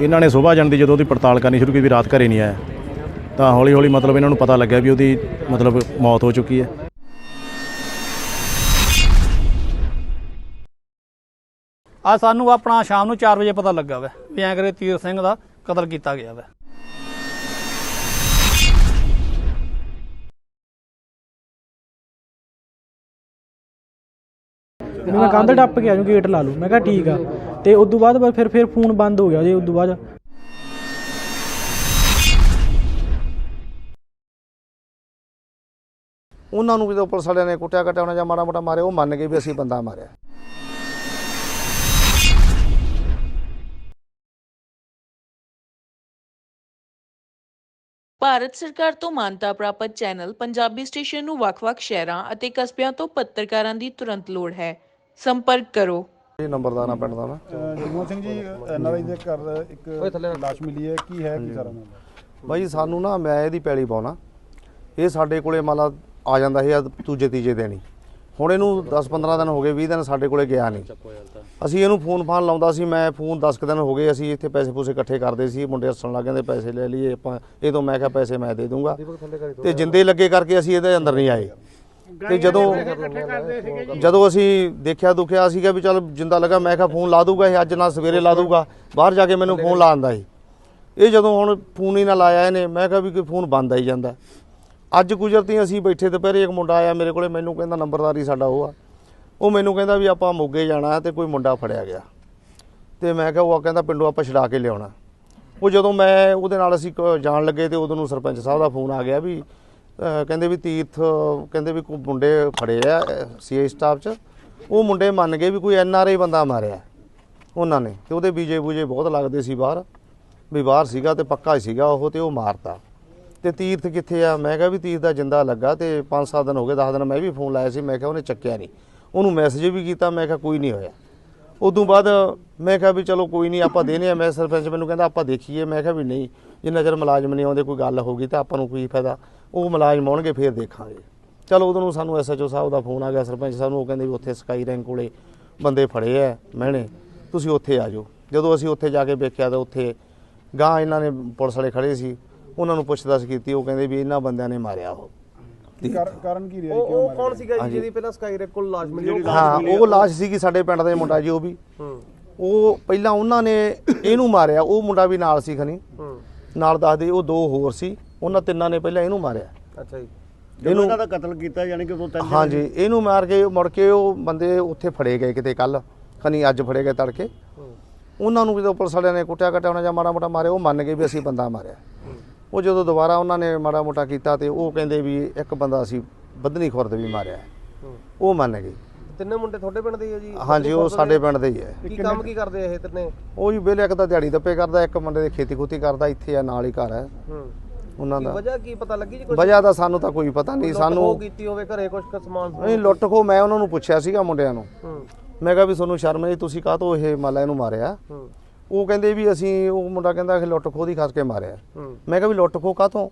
ਇਹਨਾਂ ਨੇ ਸਵੇਰ ਜਾਣ ਦੀ ਜਦੋਂ ਉਹਦੀ ਪੜਤਾਲ ਕਰਨੀ ਸ਼ੁਰੂ ਕੀਤੀ ਵੀ ਰਾਤ ਘਰੇ ਨਹੀਂ ਆਇਆ ਤਾਂ ਹੌਲੀ ਹੌਲੀ ਮਤਲਬ ਇਹਨਾਂ ਨੂੰ ਪਤਾ ਲੱਗਿਆ ਵੀ ਉਹਦੀ ਮਤਲਬ ਮੌਤ ਹੋ ਚੁੱਕੀ ਹੈ। ਆ ਸਾਨੂੰ ਆਪਣਾ ਸ਼ਾਮ ਨੂੰ 4 ਵਜੇ ਪਤਾ ਲੱਗਾ ਵਾ ਵੀ ਐਂ ਕਰੇ ਤੀਰ ਸਿੰਘ ਦਾ ਕਤਲ ਕੀਤਾ ਗਿਆ ਵਾ। ਵੀ ਮੈਂ ਕੰਧ ਟੱਪ ਕੇ ਆ ਜੂ ਗੇਟ ਲਾ ਲੂ। ਮੈਂ ਕਿਹਾ ਠੀਕ ਆ। ਤੇ ਉਸ ਤੋਂ ਬਾਅਦ ਬਸ ਫਿਰ ਫਿਰ ਫੋਨ ਬੰਦ ਹੋ ਗਿਆ ਜੀ ਉਸ ਤੋਂ ਬਾਅਦ। ਉਹਨਾਂ ਨੂੰ ਜਦੋਂ ਪੁਲਿਸ ਵਾਲਿਆਂ ਨੇ ਕੁੱਟਿਆ ਕਟਾਉਣਾ ਜਾਂ ਮਾੜਾ ਮੋਟਾ ਮਾਰਿਆ ਉਹ ਮੰਨ ਗਏ ਵੀ ਅਸੀਂ ਬੰਦਾ ਮਾਰਿਆ। ਭਾਰਤ ਸਰਕਾਰ ਤੋਂ ਮਾਨਤਾ ਪ੍ਰਾਪਤ ਚੈਨਲ ਪੰਜਾਬੀ ਸਟੇਸ਼ਨ ਨੂੰ ਵੱਖ-ਵੱਖ ਸ਼ਹਿਰਾਂ ਅਤੇ ਕਸਬਿਆਂ ਤੋਂ ਪੱਤਰਕਾਰਾਂ ਦੀ ਤੁਰੰਤ ਲੋੜ ਹੈ। ਸੰਪਰਕ ਕਰੋ। ਇਹ ਨੰਬਰਦਾਰਾਂ ਪਿੰਡ ਦਾ ਮੈਂ ਜਗਮੋਹਨ ਸਿੰਘ ਜੀ ਨਵੇਂ ਦੇ ਘਰ ਇੱਕ ਲਾਸ਼ ਮਿਲੀ ਹੈ। ਕੀ ਹੈ ਕੀ ਸਾਰਾ ਮਾਮਲਾ? ਬਾਈ ਸਾਨੂੰ ਨਾ ਮੈਂ ਇਹਦੀ ਪੈਲੀ ਪਾਉਣਾ। ਇਹ ਸਾਡੇ ਕੋਲੇ ਮੰਨ ਲਾ ਆ ਜਾਂਦਾ ਇਹ ਦੂਜੇ ਤੀਜੇ ਦਿਨ ਹੀ। ਹੁਣ ਇਹਨੂੰ 10-15 ਦਿਨ ਹੋ ਗਏ 20 ਦਿਨ ਸਾਡੇ ਕੋਲੇ ਗਿਆ ਨਹੀਂ। ਅਸੀਂ ਇਹਨੂੰ ਫੋਨ ਫਾਨ ਲਾਉਂਦਾ ਸੀ ਮੈਂ ਫੋਨ 10 ਕੁ ਦਿਨ ਹੋ ਗਏ ਅਸੀਂ ਇੱਥੇ ਪੈਸੇ ਪੂਸੇ ਇਕੱਠੇ ਕਰਦੇ ਸੀ ਮੁੰਡੇ ਹੱਸਣ ਲੱਗ ਜਾਂਦੇ ਪੈਸੇ ਲੈ ਲਈਏ ਆਪਾਂ ਇਹ ਤੋਂ ਮੈਂ ਕਿਹਾ ਪੈਸੇ ਮੈਂ ਦੇ ਦੂੰਗਾ। ਤੇ ਜਿੰਦੇ ਲੱਗੇ ਕਰਕੇ ਅਸੀਂ ਇਹਦੇ ਅੰਦਰ ਨਹੀਂ ਆਏ। ਤੇ ਜਦੋਂ ਜਦੋਂ ਅਸੀਂ ਦੇਖਿਆ ਦੁਖਿਆ ਸੀਗਾ ਵੀ ਚੱਲ ਜਿੰਦਾ ਲੱਗਾ ਮੈਂ ਕਿਹਾ ਫੋਨ ਲਾ ਦੂਗਾ ਇਹ ਅੱਜ ਨਾ ਸਵੇਰੇ ਲਾ ਦੂਗਾ। ਬਾਹਰ ਜਾ ਕੇ ਮੈਨੂੰ ਫੋਨ ਲਾਉਂਦਾ ਸੀ। ਇਹ ਜਦੋਂ ਹੁਣ ਫੋਨ ਹੀ ਨਾ ਲਾਇਆ ਇਹਨੇ ਮੈਂ ਕਿਹਾ ਵੀ ਕੋਈ ਫੋਨ ਬੰਦ ਆਈ ਜਾਂਦਾ। ਅੱਜ ਗੁਜਰਤੀ ਅਸੀਂ ਬੈਠੇ ਦੁਪਹਿਰੇ ਇੱਕ ਮੁੰਡਾ ਆਇਆ ਮੇਰੇ ਕੋਲੇ ਮੈਨੂੰ ਕਹਿੰਦਾ ਨੰਬਰਦਾਰੀ ਸਾਡਾ ਉਹ ਆ। ਉਹ ਮੈਨੂੰ ਕਹਿੰਦਾ ਵੀ ਆਪਾਂ ਮੋਗੇ ਜਾਣਾ ਤੇ ਕੋਈ ਮੁੰਡਾ ਫੜਿਆ ਗਿਆ। ਤੇ ਮੈਂ ਕਿਹਾ ਉਹ ਕਹਿੰਦਾ ਪਿੰਡੋਂ ਆਪਾਂ ਛਡਾ ਕੇ ਲਿਆਉਣਾ। ਉਹ ਜਦੋਂ ਮੈਂ ਉਹਦੇ ਨਾਲ ਅਸੀਂ ਜਾਣ ਲੱਗੇ ਤੇ ਉਦੋਂ ਨੂੰ ਸਰਪੰਚ ਸਾਹਿਬ ਦਾ ਫੋਨ ਆ ਗਿਆ ਵੀ ਕਹਿੰਦੇ ਵੀ ਤੀਰਥ, ਕਹਿੰਦੇ ਵੀ ਕੋਈ ਮੁੰਡੇ ਫੜੇ ਆ ਸੀਏ ਸਟਾਫ 'ਚ। ਉਹ ਮੁੰਡੇ ਮੰਨ ਗਏ ਵੀ ਕੋਈ ਐਨ ਆਰ ਆਈ ਬੰਦਾ ਮਾਰਿਆ ਉਹਨਾਂ ਨੇ। ਤੇ ਉਹਦੇ ਬੀਜੇ ਬੂਜੇ ਬਹੁਤ ਲੱਗਦੇ ਸੀ ਬਾਹਰ। ਵੀ ਬਾਹਰ ਸੀਗਾ ਤੇ ਪੱਕਾ ਹੀ ਸੀਗਾ ਉਹ ਤੇ ਉਹ ਮਾਰਤਾ। ਤੇ ਤੀਰਥ ਕਿੱਥੇ ਆ? ਮੈਂ ਕਿਹਾ ਵੀ ਤੀਰਥ ਦਾ ਜਿੰਦਾ ਲੱਗਾ ਤੇ 5-7 ਦਿਨ ਹੋ ਗਏ 10 ਦਿਨ ਮੈਂ ਵੀ ਫੋਨ ਲਾਇਆ ਸੀ, ਮੈਂ ਕਿਹਾ ਉਹਨੇ ਚੱਕਿਆ ਨਹੀਂ। ਉਹਨੂੰ ਮੈਸੇਜ ਵੀ ਕੀਤਾ, ਮੈਂ ਕਿਹਾ ਕੋਈ ਨਹੀਂ ਹੋਇਆ। ਉਦੋਂ ਬਾਅਦ ਮੈਂ ਕਿਹਾ ਵੀ ਚਲੋ ਕੋਈ ਨਹੀਂ, ਆਪਾਂ ਦੇਨੇ ਆ। ਮੈਂ ਸਰਪੰਚ ਮੈਨੂੰ ਕਹਿੰਦਾ, ਆਪਾਂ ਦੇਖੀਏ। ਮੈਂ ਕਿਹਾ ਵੀ ਨਹੀਂ, ਜਿੰਨਾ ਚਿਰ ਮੁਲਾਜ਼ਮ ਨਹੀਂ ਆਉਂਦੇ, ਕੋਈ ਗੱਲ ਹੋਗੀ ਤਾਂ ਆਪਾਂ ਨੂੰ ਕੋਈ ਫਾਇਦਾ। ਉਹ ਮੁਲਾਜ਼ਮ ਆਉਣਗੇ ਫੇਰ ਦੇਖਾਂਗੇ। ਚਲੋ ਉਦੋਂ ਨੂੰ ਸਾਨੂੰ ਐਸਐਚਓ ਸਾਹਿਬ ਦਾ ਫੋਨ ਆ ਗਿਆ ਸਰਪੰਚ ਸਾਹਿਬ ਨੂੰ ਉਹ ਕਹਿੰਦੇ ਵੀ ਉੱਥੇ ਸਕਾਈ ਰੈਂਕ ਕੋਲੇ ਬੰਦੇ ਫੜੇ ਐ ਮਹਿਣੇ ਤੁਸੀਂ ਉੱਥੇ ਆ ਜਾਓ। ਜਦੋਂ ਅਸੀਂ ਉੱਥੇ ਜਾ ਕੇ ਵੇਖਿਆ ਤਾਂ ਉੱਥੇ ਗਾਂ ਇਹਨਾਂ ਨੇ ਪੁਲਿਸ ਵਾਲੇ ਖੜੇ ਸੀ ਉਹਨਾਂ ਨੂੰ ਪੁੱਛਦਾਸ ਕੀਤੀ ਉਹ ਕਹਿੰਦੇ ਵੀ ਇਹਨਾਂ ਬੰਦਿਆਂ ਨੇ ਮਾਰਿਆ ਉਹ। ਕਾਰ- ਕਾਰਨ ਕੀ ਰਿਹਾ ਕਿਉਂ ਮਾਰਿਆ ਕੌਣ ਸੀਗਾ ਜੀ ਜਿਹਦੀ ਪਹਿਲਾਂ ਸਕਾਈ ਰੈਕ ਕੋਲ ਲਾਸ਼ ਮਿਲੀ? ਉਹ ਹਾਂ ਉਹ ਲਾਸ਼ ਸੀਗੀ ਸਾਡੇ ਪਿੰਡ ਦਾ ਮੁੰਡਾ ਜੀ ਉਹ ਵੀ। ਉਹ ਪਹਿਲਾਂ ਉਹਨਾਂ ਨੇ ਇਹਨੂੰ ਮਾਰਿਆ ਉਹ ਮੁੰਡਾ ਵੀ ਨਾਲ ਸੀ ਖਨੀ ਨਾਲ ਦੱਸਦੇ ਉਹ ਦੋ ਹੋਰ ਸੀ। ਉਹਨਾਂ ਤਿੰਨਾਂ ਨੇ ਪਹਿਲਾਂ ਇਹਨੂੰ ਮਾਰਿਆ। ਅੱਛਾ ਜੀ। ਇਹਨੂੰ ਇਹਨਾਂ ਦਾ ਕਤਲ ਕੀਤਾ ਯਾਨੀ ਕਿ ਉਦੋਂ ਤਿੰਨ ਹਾਂਜੀ ਇਹਨੂੰ ਮਾਰ ਕੇ ਮੁੜ ਕੇ ਉਹ ਬੰਦੇ ਉੱਥੇ ਫੜੇ ਗਏ ਕਿਤੇ ਕੱਲ ਖਨੀ ਅੱਜ ਫੜੇ ਗਏ ਤੜਕੇ। ਉਹਨਾਂ ਨੂੰ ਜਦੋਂ ਪੁਲਿਸ ਵਾਲਿਆਂ ਨੇ ਕੁੱਟਿਆ ਕਟਾਉਣਾ ਜਾਂ ਮਾੜਾ ਮੋਟਾ ਮਾਰਿਆ ਉਹ ਮੰਨ ਗਏ ਵੀ ਅਸੀਂ ਬੰਦਾ ਮਾਰਿਆ। ਉਹ ਜਦੋਂ ਦੁਬਾਰਾ ਉਹਨਾਂ ਨੇ ਮਾੜਾ ਮੋਟਾ ਕੀਤਾ ਤੇ ਉਹ ਕਹਿੰਦੇ ਵੀ ਇੱਕ ਬੰਦਾ ਅਸੀਂ ਬੱਧਨੀ ਖੁਰਦ ਵੀ ਮਾਰਿਆ। ਉਹ ਮੰਨ ਗਏ। ਤਿੰਨੇ ਮੁੰਡੇ ਤੁਹਾਡੇ ਪਿੰਡ ਦੇ ਹੀ ਆ ਜੀ? ਹਾਂਜੀ ਉਹ ਸਾਡੇ ਪਿੰਡ ਦੇ ਹੀ ਹੈ ਕੀ ਕੰਮ ਕੀ ਕਰਦੇ ਆ ਇਹ ਤਿੰਨੇ? ਉਹ ਜੀ ਵੇਲੇ ਇੱਕ ਤਾਂ ਦਿਹਾੜੀ ਦੱਪੇ ਕਰਦਾ ਇੱਕ ਮੁੰਡੇ ਦੇ ਖੇਤੀ ਖੂਤੀ ਕਰਦਾ ਇੱਥੇ ਆ ਨਾਲ ਹੀ ਘਰ ਹੈ ਹੂੰ। ਉਹਨਾਂ ਦਾ। ਵਜ੍ਹਾ ਕੀ ਪਤਾ ਲੱਗੀ ਜੀ ਕੁਝ ਵਜ੍ਹਾ ਦਾ ਸਾਨੂੰ ਤਾਂ ਕੋਈ ਪਤਾ ਨਹੀਂ ਸਾਨੂੰ ਕੀਤੀ ਹੋਵੇ ਘਰੇ ਕੁਝ ਸਮਾਨ ਨਹੀਂ ਲੁੱਟ ਖੋ ਮੈਂ ਉਹਨਾਂ ਨੂੰ ਪੁੱਛਿਆ ਸੀਗਾ ਮੁੰਡਿਆਂ ਨੂੰ। ਹੂੰ। ਮੈਂ ਕਿਹਾ ਵੀ ਤੁਹਾਨੂੰ ਸ਼ਰਮ ਨਹੀਂ ਤੁਸੀਂ ਕਾਹਤੋਂ ਇਹ ਮਾਲਾ ਇਹਨੂੰ ਮਾਰਿਆ? ਹੂੰ। ਉਹ ਕਹਿੰਦੇ ਵੀ ਅਸੀਂ ਉਹ ਮੁੰਡਾ ਕਹਿੰਦਾ ਕਿ ਲੁੱਟ ਖੋਹ ਦੀ ਖਾਸ ਕੇ ਮਾਰਿਆ। ਹੂੰ। ਮੈਂ ਕਿਹਾ ਵੀ ਲੁੱਟ ਖੋਹ ਕਾਹਤੋਂ?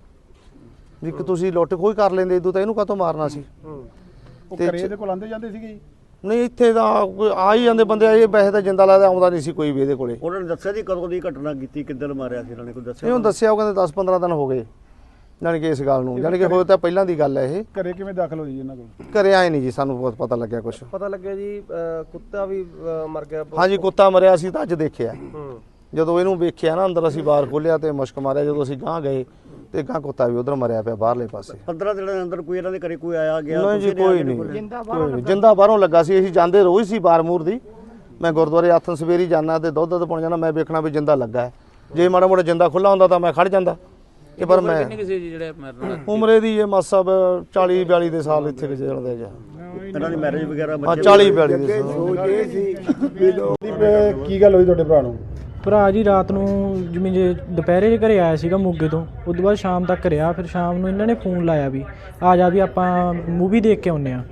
ਵੀ ਕਿ ਤੁਸੀਂ ਲੁੱਟ ਖੋਹ ਹੀ ਕਰ ਲੈਂਦੇ ਇਦੋਂ ਤਾਂ ਇਹਨੂੰ ਕਾਹਤੋਂ ਮਾਰਨਾ ਸੀ? ਹੂੰ। ਉਹ ਤੇ ਘਰੇ ਇਹਦੇ ਕੋਲ ਆਂਦੇ ਜਾਂਦੇ ਸੀਗੇ ਜੀ। ਨਹੀਂ ਇੱਥੇ ਤਾਂ ਕੋਈ ਆ ਹੀ ਜਾਂਦੇ ਬੰਦੇ ਇਹ ਵੈਸੇ ਤਾਂ ਜਿੰਦਾ ਲੱਗਦਾ ਆਉਂਦਾ ਨਹੀਂ ਸੀ ਕੋਈ ਵੀ ਇਹਦੇ ਕੋਲੇ। ਉਹਨਾਂ ਨੇ ਦੱਸਿਆ ਜੀ ਕਦੋਂ ਦੀ ਘਟਨਾ ਕੀਤੀ ਕਿੱਦਣ ਮਾਰਿਆ ਸੀ ਇਹਨਾਂ ਨੇ ਕੋਈ ਦੱਸਿਆ ਇਹਨੂੰ ਦੱਸਿਆ ਉਹ ਕਹਿੰਦੇ 10 15 ਦਿਨ ਹੋ ਗਏ ਜਾਣੀ ਕਿ ਇਸ ਗੱਲ ਨੂੰ ਜਾਣੀ ਕਿ ਤਾਂ ਪਹਿਲਾਂ ਦੀ ਗੱਲ ਹੈ ਇਹ। ਘਰੇ ਕਿਵੇਂ ਦਾਖਲ ਹੋਈ ਜੀ ਇਹਨਾਂ ਕੋਲ? ਘਰੇ ਆਏ ਨਹੀਂ ਜੀ ਸਾਨੂੰ ਬਹੁਤ ਪਤਾ ਲੱਗਿਆ ਕੁਝ ਪਤਾ ਲੱਗਿਆ ਜੀ ਅਹ, ਕੁੱਤਾ ਵੀ ਅਹ, ਮਰ ਗਿਆ। ਹਾਂਜੀ ਕੁੱਤਾ ਮਰਿਆ ਸੀ ਤਾਂ ਅੱਜ ਦੇਖਿਆ। ਹੂੰ। ਜਦੋਂ ਇਹਨੂੰ ਵੇਖਿਆ ਨਾ ਅੰਦਰ ਅਸੀਂ ਬਾਹਰ ਖੋਲਿਆ ਤੇ ਮੁਸ਼ਕ ਮਾਰਿਆ ਜਦੋਂ ਅਸੀਂ ਗਾਂ ਗਏ ਤੇ ਗਾਂ ਕੁੱਤਾ ਵੀ ਉਧਰ ਮਰਿਆ ਪਿਆ ਬਾਹਰਲੇ ਪਾਸੇ। 15 ਦਿਨਾਂ ਦੇ ਅੰਦਰ ਕੋਈ ਇਹਨਾਂ ਦੇ ਘਰੇ ਕੋਈ ਆਇਆ ਗਿਆ ਨਹੀਂ ਜੀ ਕੋਈ ਨਹੀਂ। ਕੋਈ ਨਹੀਂ। ਜਿੰਦਾ ਬਾਹਰੋਂ ਲੱਗਾ ਸੀ ਅਸੀਂ ਜਾਂਦੇ ਰੋਜ਼ ਸੀ ਬਾਰਮੂਰ ਦੀ। ਮੈਂ ਗੁਰਦੁਆਰੇ ਆਥਨ ਸਵੇਰੀ ਜਾਣਾ ਤੇ ਦੁੱਧ ਦੁੱਧ ਪਾਉਣ ਜਾਣਾ ਮੈਂ ਵੇਖਣਾ ਵੀ ਜਿੰਦਾ ਲੱਗਾ ਹੈ। ਜੇ ਮਾੜਾ ਮੋੜਾ ਜਿੰਦਾ ਖੁੱਲਾ ਹੁੰਦਾ ਤਾਂ ਮੈਂ ਖੜ ਜਾਂਦਾ। ਇਹ ਪਰ ਮੈਂ ਕਿਸੇ ਜੀ ਜਿਹੜੇ ਮਰਨ ਉਮਰੇ ਦੀ ਇਹ ਮਾਸਾ 40 42 ਦੇ ਸਾਲ ਇੱਥੇ ਗੁਜ਼ਰਦੇ ਜਾ ਇਹਨਾਂ ਦੀ ਮੈਰਿਜ ਵਗੈਰਾ ਹਾਂ 40 42 ਦੇ ਸਾਲ। ਕੀ ਗੱਲ ਹੋਈ ਤੁਹਾਡੇ ਭਰਾ ਨੂੰ? ਭਰਾ ਜੀ ਰਾਤ ਨੂੰ ਜਿਵੇਂ ਜੇ ਦੁਪਹਿਰੇ ਜੇ ਘਰੇ ਆਇਆ ਸੀਗਾ ਮੋਗੇ ਤੋਂ ਉਸ ਤੋਂ ਬਾਅਦ ਸ਼ਾਮ ਤੱਕ ਰਿਹਾ, ਫਿਰ ਸ਼ਾਮ ਨੂੰ ਇਹਨਾਂ ਨੇ ਫੋਨ ਲਾਇਆ ਵੀ, ਆ ਜਾ ਵੀ ਆਪਾਂ ਮੂਵੀ ਦੇਖ ਕੇ ਆਉਂਦੇ ਆ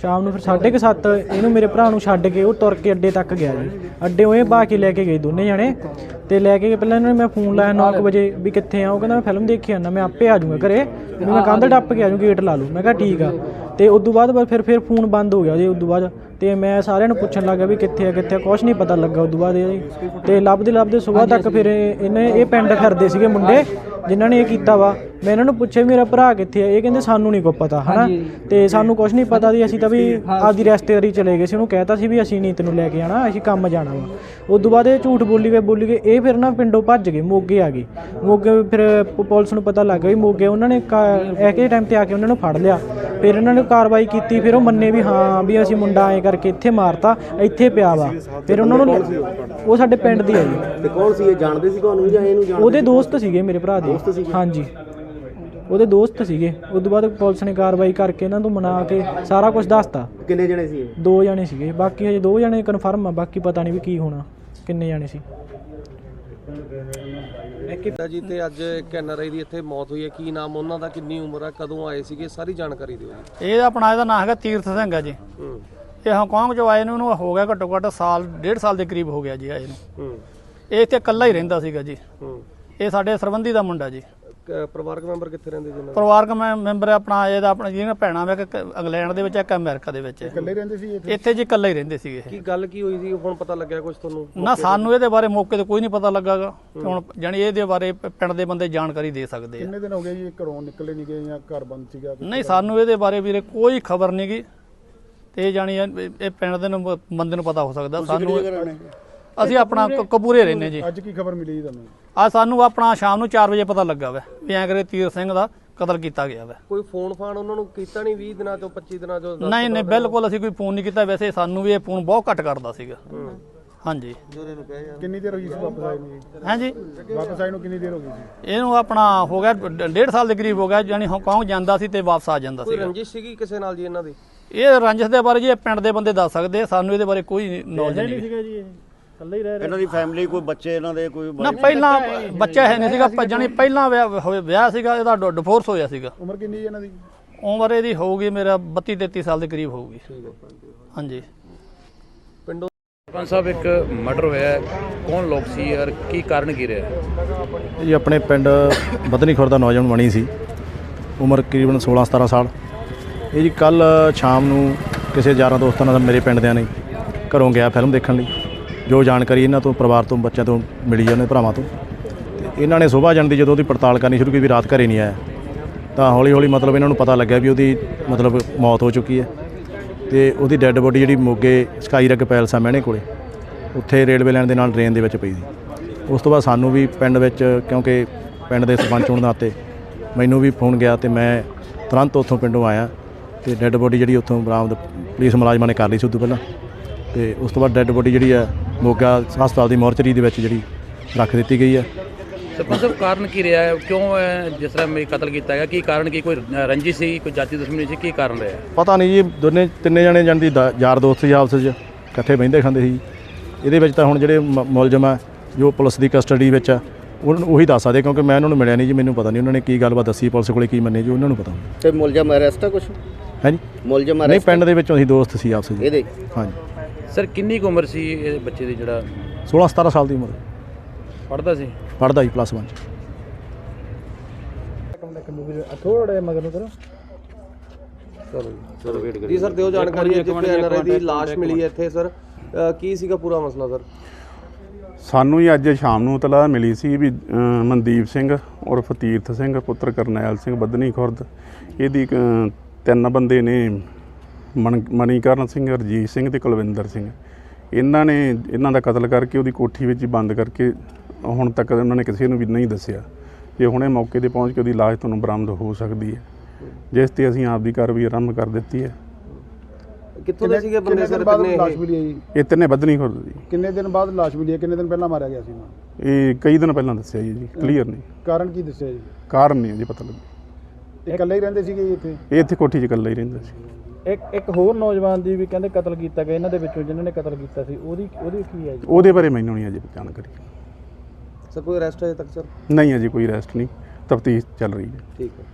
ਸ਼ਾਮ ਨੂੰ ਫਿਰ 7:30 ਇਹਨੂੰ ਮੇਰੇ ਭਰਾ ਨੂੰ ਛੱਡ ਕੇ ਉਹ ਤੁਰ ਕੇ ਅੱਡੇ ਤੱਕ ਗਿਆ ਜੀ। ਅੱਡੇ ਉਹ ਬਾ ਕੇ ਲੈ ਕੇ ਗਏ ਦੋਨੇ ਜਣੇ ਤੇ ਲੈ ਕੇ ਪਹਿਲਾਂ ਇਹਨਾਂ ਨੇ ਮੈਂ ਫੋਨ ਲਾਇਆ 9 ਵਜੇ ਵੀ ਕਿੱਥੇ ਆ, ਉਹ ਕਹਿੰਦਾ ਮੈਂ ਫਿਲਮ ਦੇਖੀ ਆਣਾ ਮੈਂ ਆਪੇ ਆ ਜਾਊਂਗਾ ਘਰੇ। ਵੀ ਮੈਂ ਕੰਧ ਟੱਪ ਕੇ ਆ ਜਾਊਂ ਗੇਟ ਲਾ ਲੂ ਮੈਂ ਕਿਹਾ, ਠੀਕ ਆ। ਤੇ ਉਸ ਤੋਂ ਬਾਅਦ ਬਸ ਫਿਰ ਫਿਰ ਫੋਨ ਬੰਦ ਹੋ ਗਿਆ ਜੀ ਉਸ ਤੋਂ ਬਾਅਦ ਤੇ ਮੈਂ ਸਾਰਿਆਂ ਨੂੰ ਪੁੱਛਣ ਲੱਗਾ ਵੀ ਕਿੱਥੇ ਆ ਕਿੱਥੇ ਆ, ਕੁਛ ਨਹੀਂ ਪਤਾ ਲੱਗਾ ਉਸ ਤੋਂ ਬਾਅਦ ਇਹ ਜੀ। ਤੇ ਲੱਭਦੇ ਲੱਭਦੇ ਸਵੇਰ ਤੱਕ ਫਿਰ ਇਹਨੇ ਇਹ ਪਿੰਡ ਫਿਰਦੇ ਸੀਗੇ ਮੁੰਡੇ, ਜਿਨ੍ਹਾਂ ਨੇ ਇਹ ਕੀਤਾ ਵਾ ਮੈਂ ਇਹਨਾਂ ਨੂੰ ਪੁੱਛਿਆ ਮੇਰਾ ਭਰਾ ਕਿੱਥੇ ਆ? ਇਹ ਕਹਿੰਦੇ ਸਾਨੂੰ ਨਹੀਂ ਕੋਈ ਪਤਾ ਹਨਾ? ਤੇ ਸਾਨੂੰ ਕੁਛ ਨਹੀਂ ਪਤਾ ਦੀ ਅਸੀਂ ਤਾਂ ਵੀ ਆਪਦੀ ਰਿਸ਼ਤੇਦਾਰੀ ਚਲੇ ਗਏ ਸੀ ਉਹਨੂੰ ਕਹਿਤਾ ਸੀ ਵੀ ਅਸੀਂ ਨਹੀਂ ਤੈਨੂੰ ਲੈ ਕੇ ਆਣਾ ਅਸੀਂ ਕੰਮ ਜਾਣਾ ਵਾ। ਉਸ ਤੋਂ ਬਾਅਦ ਇਹ ਝੂਠ ਬੋਲੀ ਗਏ ਬੋਲੀ ਗਏ ਇਹ ਫਿਰ ਨਾ ਪਿੰਡੋਂ ਭੱਜ ਗਏ ਮੋਗੇ ਆ ਗਏ। ਮੋਗੇ ਫਿਰ ਪੁਲਿਸ ਨੂੰ ਪਤਾ ਲੱਗ ਗਿਆ ਵੀ ਮੋਗੇ ਉਹਨਾਂ ਨੇ ਐਕੇ ਟਾਈਮ ਤੇ ਆ ਕੇ ਉਹਨਾਂ ਨੂੰ ਫੜ ਲਿਆ। ਫਿਰ ਇਹਨਾਂ ਨੇ ਕਾਰਵਾਈ ਕੀਤੀ ਫਿਰ ਉਹ ਮੰਨੇ ਵੀ ਹਾਂ ਵੀ ਅਸੀਂ ਮੁੰਡਾ ਐ ਕਰਕੇ ਇੱਥੇ ਮਾਰਤਾ ਇੱਥੇ ਪਿਆ ਵਾ। ਫਿਰ ਉਹਨਾਂ ਨੂੰ ਉਹ? ਸਾਡੇ ਪਿੰਡ ਦੀ ਆ ਜੀ। ਤੇ ਕੌਣ ਸੀ ਇਹ ਜਾਣਦੇ ਸੀ ਤੁਹਾਨੂੰ ਜਾਂ ਇਹਨੂੰ ਜਾਣ ਉਹਦੇ ਦੋਸਤ ਸੀਗੇ ਮੇਰੇ ਭਰਾ ਦੇ। ਹਾਂਜੀ। ਉਹਦੇ ਦੋਸਤ ਸੀਗੇ। ਉਸ ਤੋਂ ਬਾਅਦ ਪੁਲਿਸ ਨੇ ਕਾਰਵਾਈ ਕਰਕੇ ਇਹਨਾਂ ਤੋਂ ਮਨਾ ਕੇ ਸਾਰਾ ਕੁਝ ਦੱਸਤਾ। ਕਿੰਨੇ ਜਣੇ ਸੀ ਇਹ? ਦੋ ਜਣੇ ਸੀਗੇ। ਬਾਕੀ ਹਜੇ ਦੋ ਜਣੇ ਕਨਫਰਮ ਆ ਬਾਕੀ ਪਤਾ ਨਹੀਂ ਵੀ ਕੀ ਹੋਣਾ ਕਿੰਨੇ ਜਣੇ ਸੀ। ਇਹ ਕਿੱਦਾਂ ਜੀ ਤੇ ਅੱਜ ਇੱਕ ਐਨਆਰਆਈ ਦੀ ਇੱਥੇ ਮੌਤ ਹੋਈ ਹੈ? ਕੀ ਨਾਮ ਉਹਨਾਂ ਦਾ? ਕਿੰਨੀ ਉਮਰ ਹੈ ਕਦੋਂ ਆਏ ਸੀਗੇ? ਸਾਰੀ ਜਾਣਕਾਰੀ ਦਿਓ ਜੀ। ਇਹ ਆਪਣਾ ਇਹਦਾ ਨਾਮ ਹੈਗਾ ਤੀਰਥ ਸਿੰਘ ਆ ਜੀ। ਹੂੰ। ਇਹ ਹਾਂਗਕਾਂਗ ਚੋਂ ਆਏ ਨੂੰ ਇਹਨੂੰ ਹੋ ਗਿਆ ਘੱਟੋ ਘੱਟ ਸਾਲ ਡੇਢ ਸਾਲ ਦੇ ਕਰੀਬ ਹੋ ਗਿਆ ਜੀ ਆਏ ਨੂੰ। ਹੂੰ। ਇਹ ਇੱਥੇ ਇਕੱਲਾ ਹੀ ਰਹਿੰਦਾ ਸੀਗਾ ਜੀ। ਹੂੰ। ਇਹ ਸਾਡੇ ਸਰਬੰਧੀ ਦਾ ਮੁੰਡਾ ਜੀ। ਕ- ਪਰਿਵਾਰਕ ਮੈਂਬਰ ਕਿੱਥੇ ਰਹਿੰਦੇ ਜੀ ਇਹਨਾਂ ਦੇ? ਪਰਿਵਾਰਕ ਮੈਂ- ਮੈਂਬਰ ਆਪਣਾ ਇਹਦਾ ਆਪਣਾ ਜਿਹਨਾਂ ਭੈਣਾਂ ਵਾ ਇੱਕ ਇੰਗਲੈਂਡ ਦੇ ਵਿੱਚ ਇੱਕ ਅਮਰੀਕਾ ਦੇ ਵਿੱਚ। ਇਕੱਲੇ ਰਹਿੰਦੇ ਸੀ ਇੱਥੇ? ਇੱਥੇ ਜੀ ਇਕੱਲਾ ਹੀ ਰਹਿੰਦੇ ਸੀਗੇ ਇਹ। ਕੀ ਗੱਲ ਕੀ ਹੋਈ ਸੀ? ਹੁਣ ਪਤਾ ਲੱਗਿਆ ਕੁਝ ਤੁਹਾਨੂੰ ਨਾ ਸਾਨੂੰ ਇਹਦੇ ਬਾਰੇ ਮੌਕੇ ਤੇ ਕੋਈ ਨਹੀਂ ਪਤਾ ਲੱਗਾਗਾ। ਹੁਣ ਜਾਣੀ ਇਹਦੇ ਬਾਰੇ ਪ- ਪਿੰਡ ਦੇ ਬੰਦੇ ਜਾਣਕਾਰੀ ਦੇ ਸਕਦੇ ਆ। ਕਿੰਨੇ ਦਿਨ ਹੋ ਗਏ ਜੀ ਘਰੋਂ ਨਿਕਲੇ ਨਹੀਂ ਗਏ ਜਾਂ ਘਰ ਬੰਦ ਸੀਗਾ ਨਹੀਂ ਸਾਨੂੰ ਇਹਦੇ ਬਾਰੇ ਵੀਰੇ ਕੋਈ ਖਬਰ ਨਹੀਂ ਗੀ। ਤੇ ਜਾਣੀ ਇਹ ਇਹ ਪਿੰਡ ਦੇ ਨੂੰ ਬੰਦੇ ਨੂੰ ਪਤਾ ਹੋ ਸਕਦਾ। ਸਾਨੂੰ ਅਸੀਂ ਆਪਣਾ ਕ- ਕਪੂਰੇ ਰਹਿੰਦੇ ਜੀ। ਅੱਜ ਕੀ ਖਬਰ ਮਿਲੀ ਜੀ ਤੁਹਾਨੂੰ? ਆ ਸਾਨੂੰ ਆਪਣਾ ਸ਼ਾਮ ਨੂੰ 4 ਵਜੇ ਪਤਾ ਲੱਗਾ ਵਾ ਵੀ ਐਂ ਕਰੇ ਤੀਰ ਸਿੰਘ ਦਾ ਕਤਲ ਕੀਤਾ ਗਿਆ ਵਾ। ਕੋਈ ਫੋਨ ਫਾਨ ਉਹਨਾਂ ਨੂੰ ਕੀਤਾ ਨਹੀਂ 20 ਦਿਨਾਂ ਚੋਂ 25 ਦਿਨਾਂ ਚੋਂ ਦਸ ਨਹੀਂ ਨਹੀਂ ਬਿਲਕੁਲ ਅਸੀਂ ਕੋਈ ਫੋਨ ਨਹੀਂ ਕੀਤਾ। ਵੈਸੇ ਸਾਨੂੰ ਵੀ ਇਹ ਫੋਨ ਬਹੁਤ ਘੱਟ ਕਰਦਾ ਸੀਗਾ। ਹਾਂਜੀ। ਕਿੰਨੀ ਦੇਰ ਹੋਈ ਸੀ ਵਾਪਸ ਆਏ ਨੂੰ ਜੀ? ਹਾਂਜੀ ਵਾਪਸ ਆਏ ਨੂੰ ਕਿੰਨੀ ਦੇਰ ਹੋ ਗਈ ਸੀ? ਇਹਨੂੰ ਆਪਣਾ ਹੋ ਗਿਆ ਡ- ਡੇਢ ਸਾਲ ਦੇ ਕਰੀਬ ਹੋ ਗਿਆ ਜਾਨੀ ਹਾਂਗਕਾਂਗ ਜਾਂਦਾ ਸੀ ਤੇ ਵਾਪਸ ਆ ਜਾਂਦਾ ਕੋਈ ਸੀ ਰੰਜਿਸ਼ ਸੀਗੀ ਕਿਸੇ ਨਾਲ ਜੀ ਇਹਨਾਂ ਦੀ? ਇਹ ਰੰਜਸ ਦੇ ਬਾਰੇ ਜੀ ਇਹ ਪਿੰਡ ਦੇ ਬੰਦੇ ਦੱਸ ਸਕਦੇ ਆ, ਸਾਨੂੰ ਇਹਦੇ ਬਾਰੇ ਕੋਈ ਨੌਲੇਜ ਨਹੀਂ। ਸੀਗਾ ਜੀ ਇਹ। ਇਕੱਲਾ ਹੀ ਰਹਿ ਇਹਨਾਂ ਦੀ ਫੈਮਿਲੀ ਕੋਈ ਬੱਚੇ ਇਹਨਾਂ ਦੇ ਕੋਈ ਨਾ ਪਹਿਲਾਂ ਬੱਚਾ ਹੈ ਨਹੀਂ ਸੀਗਾ ਭੱਜਣੀ ਪਹਿਲਾਂ ਵਿਆਹ ਵਿਆਹ ਸੀਗਾ ਇਹਦਾ ਡਿਵੋਰਸ ਹੋਇਆ ਸੀਗਾ। ਉਮਰ ਕਿੰਨੀ ਜੀ ਇਹਨਾਂ ਦੀ? ਉਮਰ ਇਹਦੀ ਹੋਊਗੀ ਮੇਰਾ 32 33 ਸਾਲ ਦੇ ਕਰੀਬ ਹੋਊਗੀ। ਹਾਂਜੀ। ਪਿੰਡੋਂ ਪੰਜ ਸਾਹਿਬ ਇੱਕ ਮਰਡਰ ਹੋਇਆ ਹੈ। ਕੌਣ ਲੋਕ ਸੀ ਔਰ ਕੀ ਕਾਰਨ ਕੀ ਰਿਹਾ? ਇਹ ਜੀ ਆਪਣੇ ਪਿੰਡ ਬਦਨੀ ਖੁਰ ਦਾ ਨੌਜਵਾਨ ਬਣੀ ਸੀ। ਉਮਰ ਤਕਰੀਬਨ 16 17 ਸਾਲ। ਇਹ ਜੀ ਕੱਲ ਸ਼ਾਮ ਨੂੰ ਕਿਸੇ ਯਾਰਾਂ ਦੋਸਤਾਂ ਨਾਲ ਮੇਰੇ ਪਿੰਡ ਦਿਆਂ ਨੇ ਘਰੋਂ ਗਿਆ ਫਿਲਮ ਦੇਖਣ ਲਈ। ਜੋ ਜਾਣਕਾਰੀ ਇਹਨਾਂ ਤੋਂ ਪਰਿਵਾਰ ਤੋਂ ਬੱਚਿਆਂ ਤੋਂ ਮਿਲੀ ਹੈ ਉਹਨੇ ਭਰਾਵਾਂ ਤੋਂ, ਤੇ ਇਹਨਾਂ ਨੇ ਸਵੇਰ ਜਾਣ ਦੀ ਜਦੋਂ ਉਹਦੀ ਪੜਤਾਲ ਕਰਨੀ ਸ਼ੁਰੂ ਕੀਤੀ ਵੀ ਰਾਤ ਘਰੇ ਨਹੀਂ ਆਇਆ, ਤਾਂ ਹੌਲੀ ਹੌਲੀ ਮਤਲਬ ਇਹਨਾਂ ਨੂੰ ਪਤਾ ਲੱਗਿਆ ਵੀ ਉਹਦੀ ਮਤਲਬ ਮੌਤ ਹੋ ਚੁੱਕੀ ਹੈ ਤੇ ਉਹਦੀ ਡੈੱਡ ਬੋਡੀ ਜਿਹੜੀ ਮੋਗੇ ਸਕਾਈ ਰਗ ਪੈਲਸ ਆ ਮਹਿਣੇ ਕੋਲੇ, ਉੱਥੇ ਰੇਲਵੇ ਲਾਈਨ ਦੇ ਨਾਲ ਡਰੇਨ ਦੇ ਵਿੱਚ ਪਈ ਸੀ। ਉਸ ਤੋਂ ਬਾਅਦ ਸਾਨੂੰ ਵੀ ਪਿੰਡ ਵਿੱਚ, ਕਿਉਂਕਿ ਪਿੰਡ ਦੇ ਸਰਪੰਚ ਹੋਣ ਦੇ ਨਾਤੇ ਮੈਨੂੰ ਵੀ ਫੋਨ ਗਿਆ ਤੇ ਮੈਂ ਤੁਰੰਤ ਉੱਥੋਂ ਪਿੰਡੋਂ ਆਇਆ ਤੇ ਡੈੱਡ ਬੋਡੀ ਜਿਹੜੀ ਉੱਥੋਂ ਬਰਾਮਦ ਪੁਲਿਸ ਮੁਲਾਜ਼ਮਾਂ ਨੇ ਕਰ ਲਈ ਸੀ ਉਦੋਂ ਪਹਿਲਾਂ, ਤੇ ਉਸ ਤੋਂ ਬਾਅਦ ਡੈੱਡ ਬੋਡੀ ਜਿਹੜੀ ਹੈ ਮੋਗਾ ਹਸਪਤਾਲ ਦੀ ਮੋਰਚਰੀ ਦੇ ਵਿੱਚ ਜਿਹੜੀ ਰੱਖ ਦਿੱਤੀ ਗਈ ਹੈ। ਸਰਪੰਚ ਸਾਹਿਬ ਕਾਰਨ ਕੀ ਰਿਹਾ ਹੈ? ਕਿਉਂ ਇਹ ਜਿਸ ਤਰ੍ਹਾਂ ਮੇਰੀ ਕਤਲ ਕੀਤਾ ਗਿਆ? ਕੀ ਕਾਰਨ ਕੀ? ਕੋਈ ਰੰਜੀ ਸੀ? ਕੋਈ ਜਾਤੀ ਦੁਸ਼ਮਣੀ ਸੀ? ਕੀ ਕਾਰਨ ਰਿਹਾ? ਪਤਾ ਨਹੀਂ ਜੀ ਦੋਨੇ ਤਿੰਨੇ ਜਣੇ ਜਾਣ ਦੀ ਦਾ- ਯਾਰ ਦੋਸਤ ਸੀ ਆਪਸ ਵਿੱਚ ਇਕੱਠੇ ਬਹਿੰਦੇ ਖਾਂਦੇ ਸੀ। ਇਹਦੇ ਵਿੱਚ ਤਾਂ ਹੁਣ ਜਿਹੜੇ ਮ- ਮੁਲਜ਼ਮ ਆ ਜੋ ਪੁਲਿਸ ਦੀ ਕਸਟਡੀ ਵਿੱਚ ਆ ਉਹਨਾਂ ਨੂੰ ਉਹੀ ਦੱਸ ਸਕਦੇ ਕਿਉਂਕਿ ਮੈਂ ਉਹਨਾਂ ਨੂੰ ਮਿਲਿਆ ਨਹੀਂ ਜੀ ਮੈਨੂੰ ਪਤਾ ਨਹੀਂ ਉਹਨਾਂ ਨੇ ਕੀ ਗੱਲਬਾਤ ਦੱਸੀ ਪੁਲਿਸ ਕੋਲੇ ਕੀ ਮੰਨੇ ਜੀ ਉਹਨਾਂ ਨੂੰ ਪਤਾ ਤੇ ਮੁਲਜ਼ਮ ਅਰੈਸਟ ਆ ਕੁਝ ਹੈ ਜੀ? ਮੁਲਜ਼ਮ ਨਹੀਂ ਪਿੰਡ ਦੇ ਵਿੱਚੋਂ ਅਸੀਂ ਦੋਸਤ ਸੀ ਆਪਸ ਵਿੱਚ। ਇਹਦੇ? ਹਾਂਜੀ। ਸਰ ਕਿੰਨੀ ਕੁ ਉਮਰ ਸੀ ਇਹ ਬੱਚੇ ਦੀ ਜਿਹੜਾ? 16 17 ਸਾਲ ਦੀ ਉਮਰ। ਪੜਦਾ ਸੀ? ਪੜਦਾ ਜੀ ਪਲੱਸ 1 ਚ। ਥੋੜਾ ਮਗਰ ਨੂੰ ਕਰੋ ਜੀ। ਸਰ ਦਿਓ ਜਾਣਕਾਰੀ ਜਿੱਥੇ ਐਨਆਰਆਈ ਦੀ ਲਾਸ਼ ਮਿਲੀ ਹੈ ਇੱਥੇ ਸਰ। ਅ, ਕੀ ਸੀਗਾ ਪੂਰਾ ਮਸਲਾ ਸਰ? ਸਾਨੂੰ ਹੀ ਅੱਜ ਸ਼ਾਮ ਨੂੰ ਤਲਾਹ ਮਿਲੀ ਸੀ ਵੀ ਮਨਦੀਪ ਸਿੰਘ ਉਰਫ ਤੀਰਥ ਸਿੰਘ ਪੁੱਤਰ ਕਰਨੈਲ ਸਿੰਘ ਬੱਦਨੀ ਖੁਰਦ। ਇਹਦੀ ਤਿੰਨ ਬੰਦੇ ਨੇ ਮਣੀਕਰਨ ਸਿੰਘ ਰਜੀਤ ਸਿੰਘ ਤੇ ਕੁਲਵਿੰਦਰ ਸਿੰਘ। ਇਹਨਾਂ ਨੇ ਇਹਨਾਂ ਦਾ ਕਤਲ ਕਰਕੇ ਉਹਦੀ ਕੋਠੀ ਵਿੱਚ ਹੀ ਬੰਦ ਕਰਕੇ ਹੁਣ ਤੱਕ ਉਹਨਾਂ ਨੇ ਕਿਸੇ ਨੂੰ ਵੀ ਨਹੀਂ ਦੱਸਿਆ। ਜੇ ਹੁਣੇ ਮੌਕੇ ਤੇ ਪਹੁੰਚ ਕੇ ਉਹਦੀ ਲਾਸ਼ ਤੁਹਾਨੂੰ ਬਰਾਮਦ ਹੋ ਸਕਦੀ ਹੈ। ਜਿਸ ਤੇ ਅਸੀਂ ਆਪਦੀ ਕਾਰਵਾਈ ਆਰੰਭ ਕਰ ਦਿੱਤੀ ਹੈ। ਕਿੱਥੋਂ ਦੇ ਸੀਗੇ ਬੰਦੇ ਸਰ ਕਿੰਨੇ ਲਾਸ਼ ਇਹ? ਮਿਲੀ ਹੈ ਜੀ? ਇਹ ਤਿੰਨੇ ਬੱਦਨੀ ਖੁਰਦ ਜੀ। ਕਿੰਨੇ ਦਿਨ ਬਾਅਦ ਲਾਸ਼ ਮਿਲੀ ਹੈ? ਕਿੰਨੇ ਦਿਨ ਪਹਿਲਾਂ ਮਾਰਿਆ ਗਿਆ ਸੀ? ਇਹ ਕਈ ਦਿਨ ਪਹਿਲਾਂ ਦੱਸਿਆ ਜੀ ਜੀ। ਕਲੀਅਰ ਨਹੀਂ। ਕਾਰਨ ਕੀ ਦੱਸਿਆ ਜੀ? ਕਾਰਨ ਨਹੀਂ ਜੀ ਪਤਾ ਲੱਗਾ ਇਹ ਇਕੱਲੇ ਹੀ ਰਹਿੰਦੇ ਸੀਗੇ ਇੱਥੇ? ਇਹ ਇੱਥੇ ਕੋਠੀ 'ਚ ਇਕੱਲਾ ਹੀ ਰਹਿੰਦਾ ਸੀ। ਇੱਕ ਇੱਕ ਹੋਰ ਨੌਜਵਾਨ ਦੀ ਵੀ ਕਹਿੰਦੇ ਕਤਲ ਕੀਤਾ ਗਿਆ ਇਹਨਾਂ ਦੇ ਵਿੱਚੋਂ ਜਿਨ੍ਹਾਂ ਨੇ ਕਤਲ ਕੀਤਾ ਸੀ ਉਹਦੀ ਉਹਦੀ ਕੀ ਹੈ ਜੀ? ਉਹਦੇ ਬਾਰੇ ਮੈਨੂੰ ਨਹੀਂ ਅਜੇ ਜਾਣਕਾਰੀ। ਸਰ ਕੋਈ ਅਰੈਸਟ ਅਜੇ ਤੱਕ ਸਰ? ਨਹੀਂ ਅਜੇ ਕੋਈ ਅਰੈਸਟ ਨਹੀਂ ਤਫਤੀਸ਼ ਚੱਲ ਰਹੀ ਹੈ। ਠੀਕ ਹੈ।